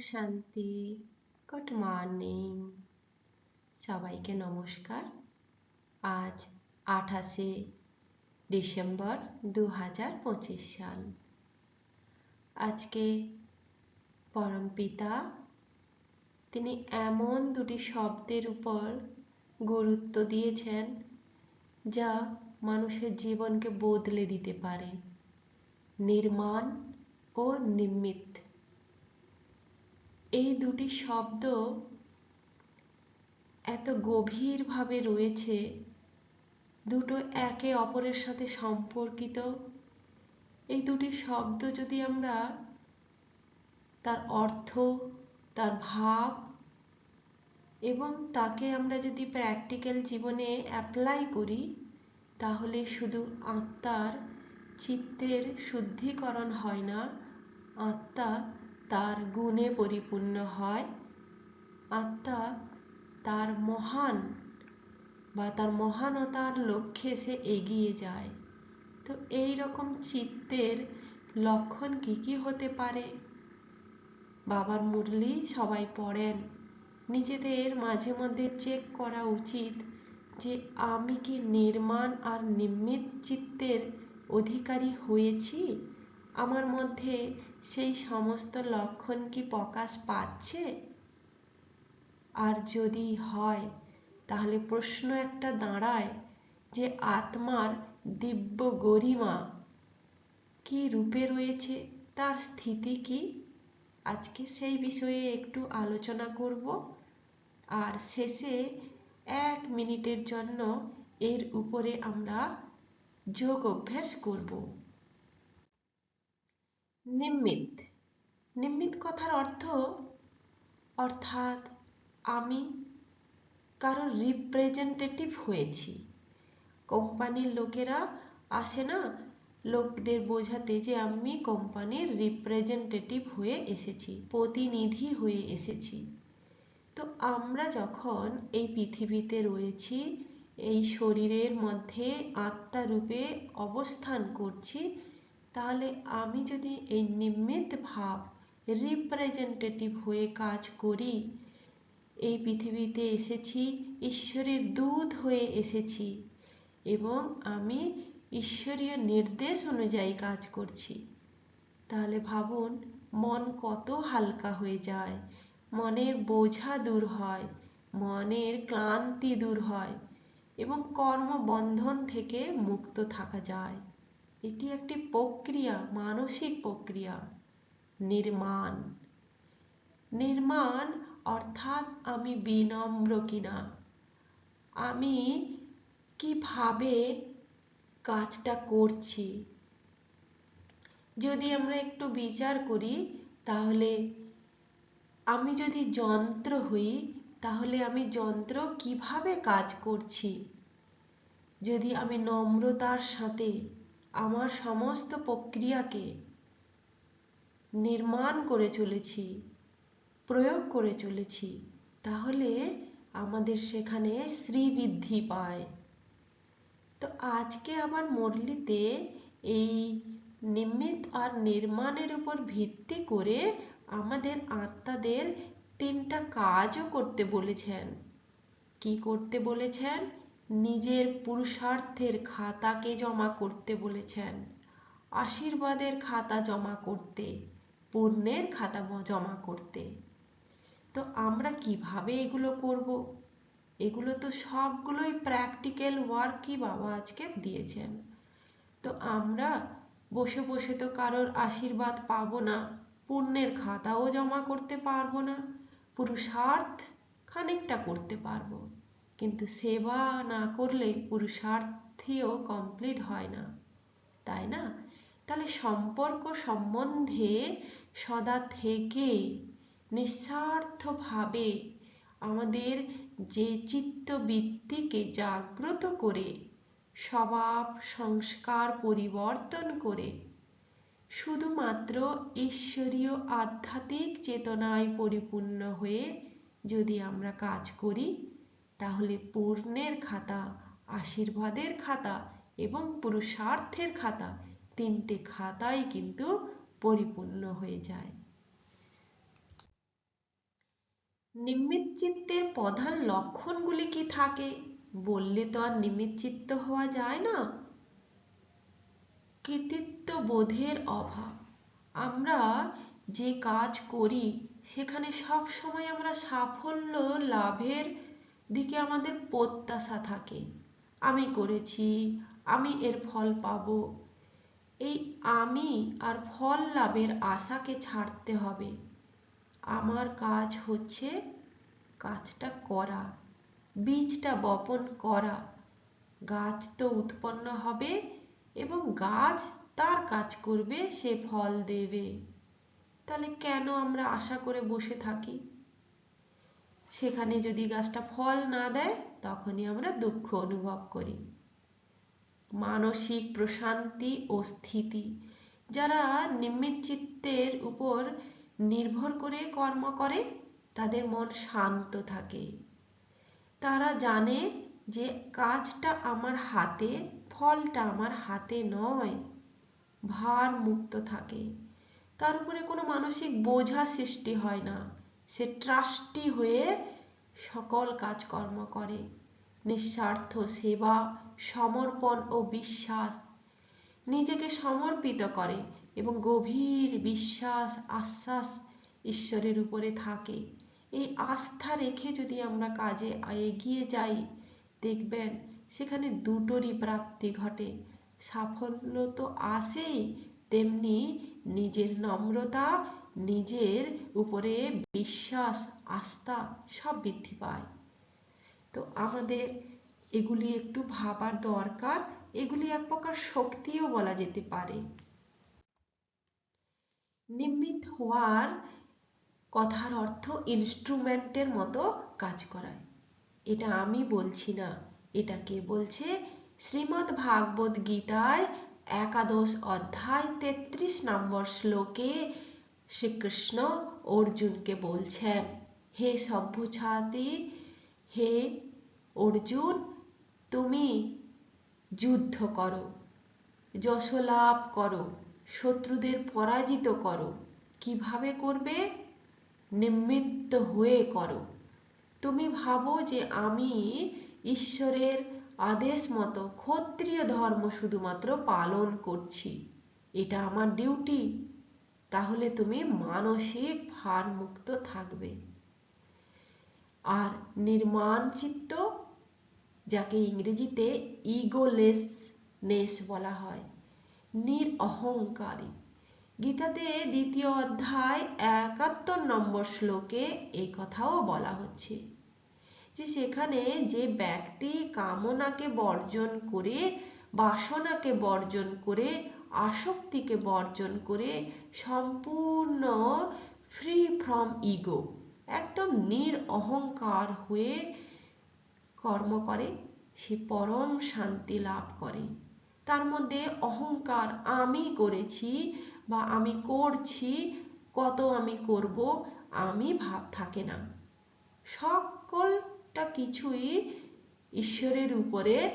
শান্তি, good morning. সবাইকে নমস্কার। আজ আঠাশে ডিসেম্বর দু হাজার পঁচিশ সাল। আজকে পরমপিতা তিনি এমন দুটি শব্দের উপর গুরুত্ব দিয়েছেন যা মানুষের জীবনকে বদলে দিতে পারে। নির্মাণ ও নিমিত্ত। এই দুটি শব্দ এত গভীরভাবে রয়েছে, দুটো একে অপরের সাথে সম্পর্কিত। এই দুটি শব্দ যদি আমরা তার অর্থ, তার ভাব এবং তাকে আমরা যদি প্র্যাকটিক্যাল জীবনে অ্যাপ্লাই করি, তাহলে শুধু আত্মার চিত্তের শুদ্ধিকরণ হয় না, আত্মা তার গুণে পরিপূর্ণ হয়। আত্মা তার মহান বা তার মহানতার লক্ষ্যে সে এগিয়ে যায়। তো এই রকম চিত্তের লক্ষণ কি কি হতে পারে? বাবার মুরলি সবাই পড়েন। নিজেদের মাঝে মধ্যে চেক করা উচিত যে আমি কি নির্মাণ আর নিমিত চিত্তের অধিকারী হয়েছি? আমার মধ্যে সেই সমস্ত লক্ষণ কি প্রকাশ পাচ্ছে? আর যদি হয়, তাহলে প্রশ্ন একটা দাঁড়ায় যে আত্মার দিব্য গরিমা কি রূপে রয়েছে? তার স্থিতি কি? আজকে সেই বিষয়ে একটু আলোচনা করব। আর শেষে এক মিনিটের জন্য এর উপরে আমরা যোগ অভ্যাস করব। নিমিত নিম্মিত কথার অর্থ অর্থাৎ আমি কারোর রিপ্রেজেন্টেটিভ হয়েছি। কোম্পানির লোকেরা আসে না, লোকদের বোঝাতে যে আমি কোম্পানির রিপ্রেজেন্টেটিভ হয়ে এসেছি, প্রতিনিধি হয়ে এসেছি। তো আমরা যখন এই পৃথিবীতে রয়েছি, এই শরীরের মধ্যে আত্মারূপে অবস্থান করছি তাহলে আমি যদি এই নিমিত ভাব রিপ্রেজেন্টেটিভ হয়ে কাজ করি, এই পৃথিবীতে এসেছি, ঈশ্বরের দূত হয়ে এসেছি এবং আমি ঈশ্বরীয় নির্দেশ অনুযায়ী কাজ করছি। তাহলে ভাবুন, মন কত হালকা হয়ে যায়। মনের বোঝা দূর হয়, মনের ক্লান্তি দূর হয় এবং কর্মবন্ধন থেকে মুক্ত থাকা যায়। এটি একটি প্রক্রিয়া, মানসিক প্রক্রিয়া, নির্মাণ। নির্মাণ অর্থাৎ আমি বিনম্র কিনা? আমি কীভাবে কাজটা করছি? যদি আমরা একটু বিচার করি, তাহলে আমি যদি যন্ত্র হই, তাহলে আমি যন্ত্র কীভাবে কাজ করছি? যদি আমি নম্রতার সাথে আমার সমস্ত প্রক্রিয়াকে নির্মাণ করে চলেছি, প্রয়োগ করে চলেছি, তাহলে আমাদের সেখানে শ্রীবৃদ্ধি পায়। তো আজকে আবার মুরলিতে এই নিমিত আর নির্মাণের উপর ভিত্তি করে আমাদের আত্মাদের তিনটা কাজও করতে বলেছেন। কি করতে বলেছেন? নিজের পুরুষার্থের খাতাকে জমা করতে বলেছেন। আশীর্বাদের খাতা জমা করতে, পুণ্যের খাতা জমা করতে। তো আমরা কীভাবে এগুলো করব? এগুলো তো সবগুলোই প্র্যাকটিক্যাল ওয়ার্কই বাবা আজকে দিয়েছেন। তো আমরা বসে বসে তো কারোর আশীর্বাদ পাবো না, পুণ্যের খাতাও জমা করতে পারব না, পুরুষার্থ খানিকটা করতে পারব। কিন্তু সেবা না করলে পুরুষার্থীও কমপ্লিট হয় না, তাই না? তাহলে সম্পর্ক সম্বন্ধে সদা থেকে নিঃস্বার্থভাবে আমাদের যে চিত্তবৃত্তিকে জাগ্রত করে, স্বভাব, সংস্কার পরিবর্তন করে, শুধুমাত্র ঈশ্বরীয় আধ্যাত্মিক চেতনায় পরিপূর্ণ হয়ে যদি আমরা কাজ করি তাহলে পূর্ণের খাতা, আশীর্বাদের খাতা এবং পুরুষার্থের খাতা তিনটে খাতাই কিন্তু পরিপূর্ণ হয়ে যায়। নিমিত চিত্তের প্রধান লক্ষণগুলি কি থাকে? বললে তো আর নিমিত চিত্ত হওয়া যায় না। কৃতিত্ব বোধের অভাব। আমরা যে কাজ করি, সেখানে সব সময় আমরা সাফল্য লাভের দিকে আমাদের প্রত্যাশা থাকে। আমি করেছি, আমি এর ফল পাবো। এই আমি আর ফল লাভের আশাকে ছাড়তে হবে। আমার কাজ হচ্ছে কাজটা করা, বীজটা বপন করা। গাছ তো উৎপন্ন হবে এবং গাছ তার কাজ করবে, সে ফল দেবে। তাহলে কেন আমরা আশা করে বসে থাকি? সেখানে যদি গাছটা ফল না দেয়, তখনই আমরা দুঃখ অনুভব করি। মানসিক প্রশান্তি ও স্থিতি, যারা নিমিত চিত্তের উপর নির্ভর করে কর্ম করে, তাদের মন শান্ত থাকে। তারা জানে যে কাজটা আমার হাতে, ফলটা আমার হাতে নয়, ভার মুক্ত থাকে। তার উপরে কোনো মানসিক বোঝা সৃষ্টি হয় না। সে ট্রাস্টি হয়ে সকল কাজকর্ম করে। নিঃস্বার্থ সেবা, সমর্পণ ও বিশ্বাস নিজেকে সমর্পিত করে এবং গভীর বিশ্বাস, আশ্বাস ঈশ্বরের উপরে থাকে। এই আস্থা রেখে যদি আমরা কাজে এগিয়ে যাই, দেখবেন সেখানে দুটোরই প্রাপ্তি ঘটে। সাফল্য তো আসেই তেমনি নিজের নম্রতা নিজের উপরে বিশ্বাস, আস্থা সব বৃদ্ধি পায়। তো আমাদের এগুলি একটু ভাবার দরকার, এগুলি এক প্রকার শক্তিও বলা যেতে পারে। নিমিত হওয়ার কথার অর্থ ইনস্ট্রুমেন্টের মতো কাজ করায় এটা আমি বলছি না এটা কে বলছে শ্রীমদ্ ভাগবত গীতায় একাদশ অধ্যায় তেত্রিশ নম্বর শ্লোকে শ্রীকৃষ্ণ অর্জুনকে বলছেন, হে সভ্যছাতি হে অর্জুন, তুমি যুদ্ধ করো যশ লাভ করো, শত্রুদের পরাজিত করো। কীভাবে করবে? নিমিত্ত হয়ে করো। তুমি ভাবো যে আমি ঈশ্বরের আদেশ মতো ক্ষত্রিয় ধর্ম শুধুমাত্র পালন করছি। এটা আমার ডিউটি। তাহলে তুমি মানসিক ভার মুক্ত থাকবে। আর নির্মাণ চিত্ত, যাকে ইংরেজিতে ইগোলেসনেস বলা হয় নির অহংকারী গীতাতে দ্বিতীয় অধ্যায় একাত্তর নম্বর শ্লোকে এই কথাও বলা হচ্ছে যে সেখানে যে ব্যক্তি কামনাকে বর্জন করে, বাসনাকে বর্জন করে আসক্তিকে বর্জন করে সম্পূর্ণ ফ্রি ফ্রম ইগো একদম নির অহংকার হয়ে কর্ম করে, সে পরম শান্তি লাভ করে। তার মধ্যে অহংকার আমি করেছি বা আমি করছি, কত আমি করব আমি ভাব থাকে না। সকলটা কিছুই ঈশ্বরের উপরে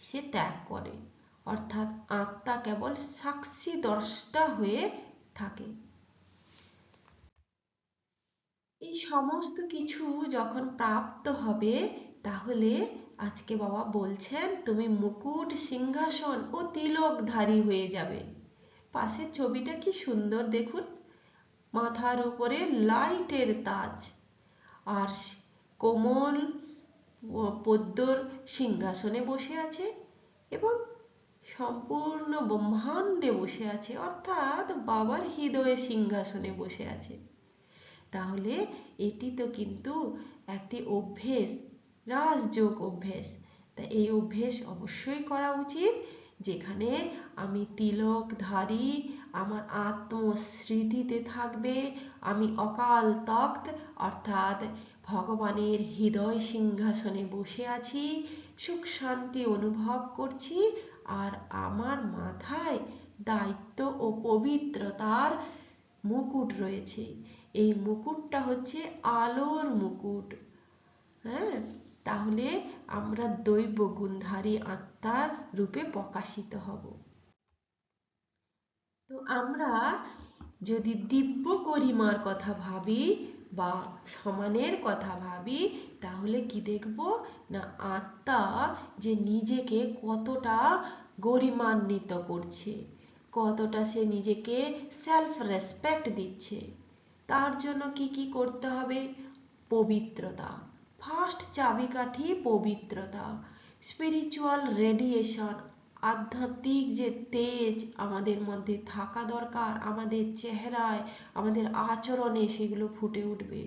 সে ত্যাগ করে। অর্থাৎ আত্মা কেবল সাক্ষী দ্রষ্টা হয়ে থাকে। এই সমস্ত কিছু যখন প্রাপ্ত হবে, তাহলে আজকে বাবা বলছেন, তুমি মুকুট সিংহাসন ও তিলকধারী হয়ে যাবে। পাশের ছবিটা কি সুন্দর দেখুন। মাথার উপরে লাইটের তাজ। আর কোমল পদ্মর সিংহাসনে বসে আছে এবং সম্পূর্ণ ব্রহ্মাণ্ডে বসে আছে, অর্থাৎ বাবার হৃদয়ে সিংহাসনে বসে আছে। তাহলে এটি তো কিন্তু একটি অভ্যেস, রাজযোগ অভ্যেস। তা এই অভ্যেস অবশ্যই করা উচিত, যেখানে আমি তিলকধারী, আমার আত্মস্মৃতিতে থাকবে, আমি অকাল তক্ত, অর্থাৎ ভগবানের হৃদয় সিংহাসনে বসে আছি, সুখ শান্তি অনুভব করছি আর আমার মাথায় দায়িত্ব ও পবিত্রতার মুকুট রয়েছে। এই মুকুটটা হচ্ছে আলোর মুকুট। হ্যাঁ? তাহলে আমরা দৈব গুণধারী আত্মার রূপে প্রকাশিত হব। তো আমরা যদি দিব্য গরিমার কথা ভাবি বা সমানের কথা ভাবি, তাহলে কি দেখব? না, আত্মা যে নিজেকে কতটা গরিমান্বিত করছে, কতটা সে নিজেকে সেলফ রেসপেক্ট দিচ্ছে, তার জন্য কি কি করতে হবে? পবিত্রতা ফার্স্ট চাবিকাঠি পবিত্রতা স্পিরিচুয়াল রেডিয়েশন আধ্যাত্মিক যে তেজ আমাদের মধ্যে থাকা দরকার, আমাদের চেহারায়, আমাদের আচরণে সেগুলো ফুটে উঠবে।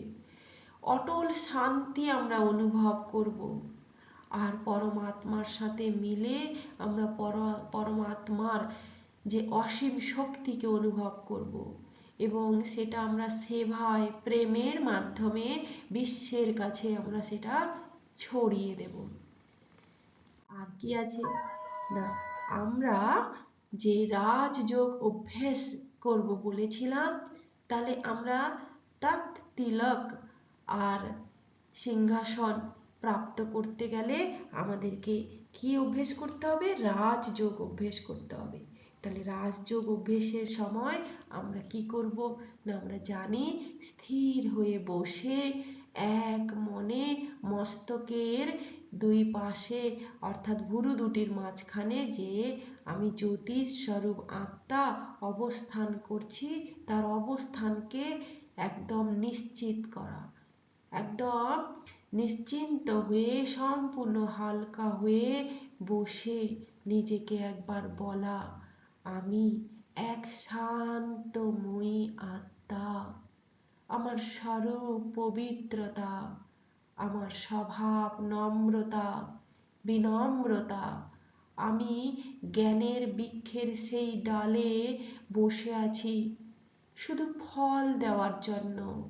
অটল শান্তি আমরা অনুভব করব। আর পরমাত্মার সাথে মিলে আমরা পরমাত্মার যে অসীম শক্তিকে অনুভব করব এবং সেটা আমরা সেবায়, প্রেমের মাধ্যমে বিশ্বের কাছে আমরা সেটা ছড়িয়ে দেব। আর কি আছে? না। আমরা যে রাজযোগ অভ্যেস করব বলেছিলাম, তাহলে আমরা তক্ত তিলক আর সিংহাসন প্রাপ্ত করতে গেলে আমাদেরকে কি অভ্যেস করতে হবে? রাজযোগ অভ্যেস করতে হবে। তাহলে রাজযোগ অভ্যেসের সময় আমরা কি করব? না, আমরা জানি স্থির হয়ে বসে এক মনে মস্তকের দুই পাশে, অর্থাৎ ভুরু দুটির মাঝখানে যে আমি জ্যোতির স্বরূপ আত্মা অবস্থান করছি, তার অবস্থানকে একদম নিশ্চিত করা। একদম নিশ্চিন্ত হয়ে, সম্পূর্ণ হালকা হয়ে বসে নিজেকে একবার বলা, আমি এক শান্তময়ী আত্মা। আমার স্বরূপ পবিত্রতা আমার স্বভাব নম্রতা, বিনম্রতা। আমি জ্ঞানের বৃক্ষের সেই ডালে বসে আছি, শুধু ফল দেওয়ার জন্য।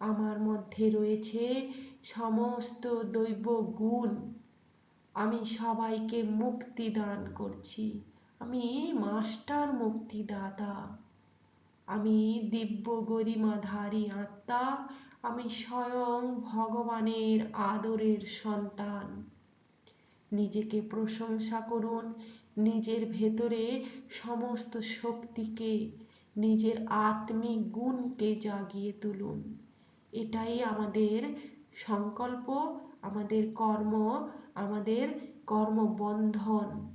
আমার মধ্যে রয়েছে সমস্ত দৈব গুণ। আমি সবাইকে মুক্তি দান করছি। আমি মাস্টার মুক্তিদাতা। আমি দিব্য গরিমাধারী আত্মা আমি স্বয়ং ভগবানের আদরের সন্তান। নিজেকে প্রশংসা করুন নিজের ভেতরে সমস্ত শক্তিকে, নিজের আত্মিক গুণকে জাগিয়ে তুলুন। এটাই আমাদের সংকল্প, আমাদের কর্ম, আমাদের কর্মবন্ধন।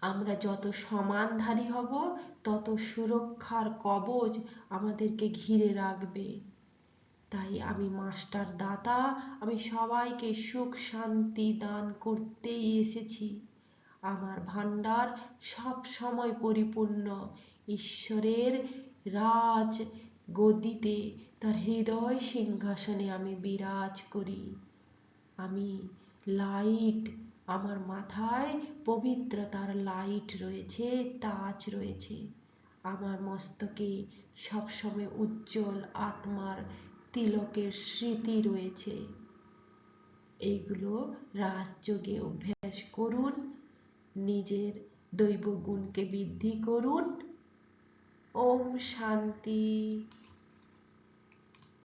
আমরা যত সমানধারী হব, তত সুরক্ষার কবচ আমাদেরকে ঘিরে রাখবে। তাই আমি মাস্টার দাতা, আমি সবাইকে সুখ শান্তি দান করতেই এসেছি। আমার ভান্ডার সব সময় পরিপূর্ণ। ঈশ্বরের রাজ গদিতে তার হৃদয় সিংহাসনে আমি বিরাজ করি। আমি লাইট আমার মাথায় পবিত্রতার লাইট রয়েছে তাজ রয়েছে। আমার মস্তকে সবসময় উজ্জ্বল আত্মার তিলকের স্মৃতি রয়েছে। এইগুলো রাজযোগে অভ্যাস করুন, নিজের দৈব গুণকে বৃদ্ধি করুন। ওম শান্তি।